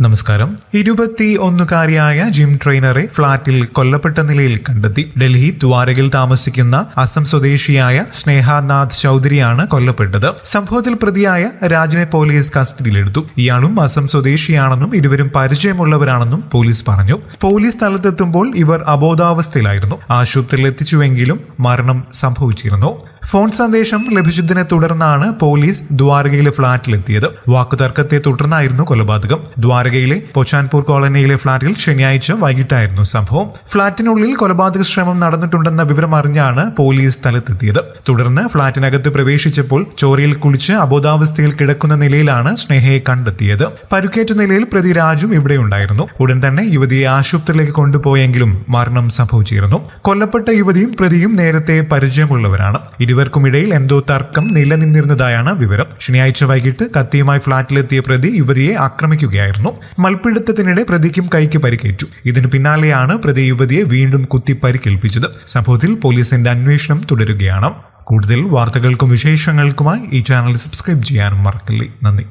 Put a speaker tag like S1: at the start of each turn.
S1: നമസ്കാരം. ഇരുപത്തി ഒന്നുകാരിയായ ജിം ട്രെയിനറെ ഫ്ളാറ്റിൽ കൊല്ലപ്പെട്ട നിലയിൽ കണ്ടെത്തി. ഡൽഹി ദ്വാരകയിൽ താമസിക്കുന്ന അസം സ്വദേശിയായ സ്നേഹാനാഥ് ചൌധരിയാണ് കൊല്ലപ്പെട്ടത്. സംഭവത്തിൽ പ്രതിയായ രാജിനെ പോലീസ് കസ്റ്റഡിയിലെടുത്തു. ഇയാളും അസം സ്വദേശിയാണെന്നും ഇരുവരും പരിചയമുള്ളവരാണെന്നും പോലീസ് പറഞ്ഞു. പോലീസ് സ്ഥലത്തെത്തുമ്പോൾ ഇവർ അബോധാവസ്ഥയിലായിരുന്നു. ആശുപത്രിയിൽ എത്തിച്ചുവെങ്കിലും മരണം സംഭവിച്ചിരുന്നു. ഫോൺ സന്ദേശം ലഭിച്ചതിനെ തുടർന്നാണ് പോലീസ് ദ്വാരകയിലെ ഫ്ളാറ്റിലെത്തിയത്. വാക്കുതർക്കത്തെ തുടർന്നായിരുന്നു കൊലപാതകം. ദ്വാരകയിലെ പൊച്ചാൻപൂർ കോളനിയിലെ ഫ്ളാറ്റിൽ ശനിയാഴ്ച വൈകിട്ടായിരുന്നു സംഭവം. ഫ്ളാറ്റിനുള്ളിൽ കൊലപാതക ശ്രമം നടന്നിട്ടുണ്ടെന്ന വിവരം അറിഞ്ഞാണ് പോലീസ് സ്ഥലത്തെത്തിയത്. തുടർന്ന് ഫ്ളാറ്റിനകത്ത് പ്രവേശിച്ചപ്പോൾ ചോരയിൽ കുളിച്ച് അബോധാവസ്ഥയിൽ കിടക്കുന്ന നിലയിലാണ് സ്നേഹയെ കണ്ടെത്തിയത്. പരുക്കേറ്റ നിലയിൽ പ്രതി രാജു ഇവിടെ ഉണ്ടായിരുന്നു ഉടൻ തന്നെ യുവതിയെ ആശുപത്രിയിലേക്ക് കൊണ്ടുപോയെങ്കിലും മരണം സംഭവിച്ചിരുന്നു. കൊല്ലപ്പെട്ട യുവതിയും പ്രതിയും നേരത്തെ പരിചയമുള്ളവരാണ്. ഇരുവർക്കുമിടയിൽ എന്തോ തർക്കം നിലനിന്നിരുന്നതായാണ് വിവരം. ശനിയാഴ്ച വൈകിട്ട് കത്തിയുമായി ഫ്ളാറ്റിലെത്തിയ പ്രതി യുവതിയെ ആക്രമിക്കുകയായിരുന്നു. മൽപ്പിടുത്തത്തിനിടെ പ്രതിക്കും കൈക്ക് പരിക്കേറ്റു. ഇതിനു പിന്നാലെയാണ് പ്രതി യുവതിയെ വീണ്ടും കുത്തി പരിക്കേൽപ്പിച്ചത്. സംഭവത്തിൽ പോലീസിന്റെ അന്വേഷണം തുടരുകയാണ്. കൂടുതൽ വാർത്തകൾക്കും വിശേഷങ്ങൾക്കുമായി ഈ ചാനൽ സബ്സ്ക്രൈബ് ചെയ്യാനും മറക്കില്ലേ. നന്ദി.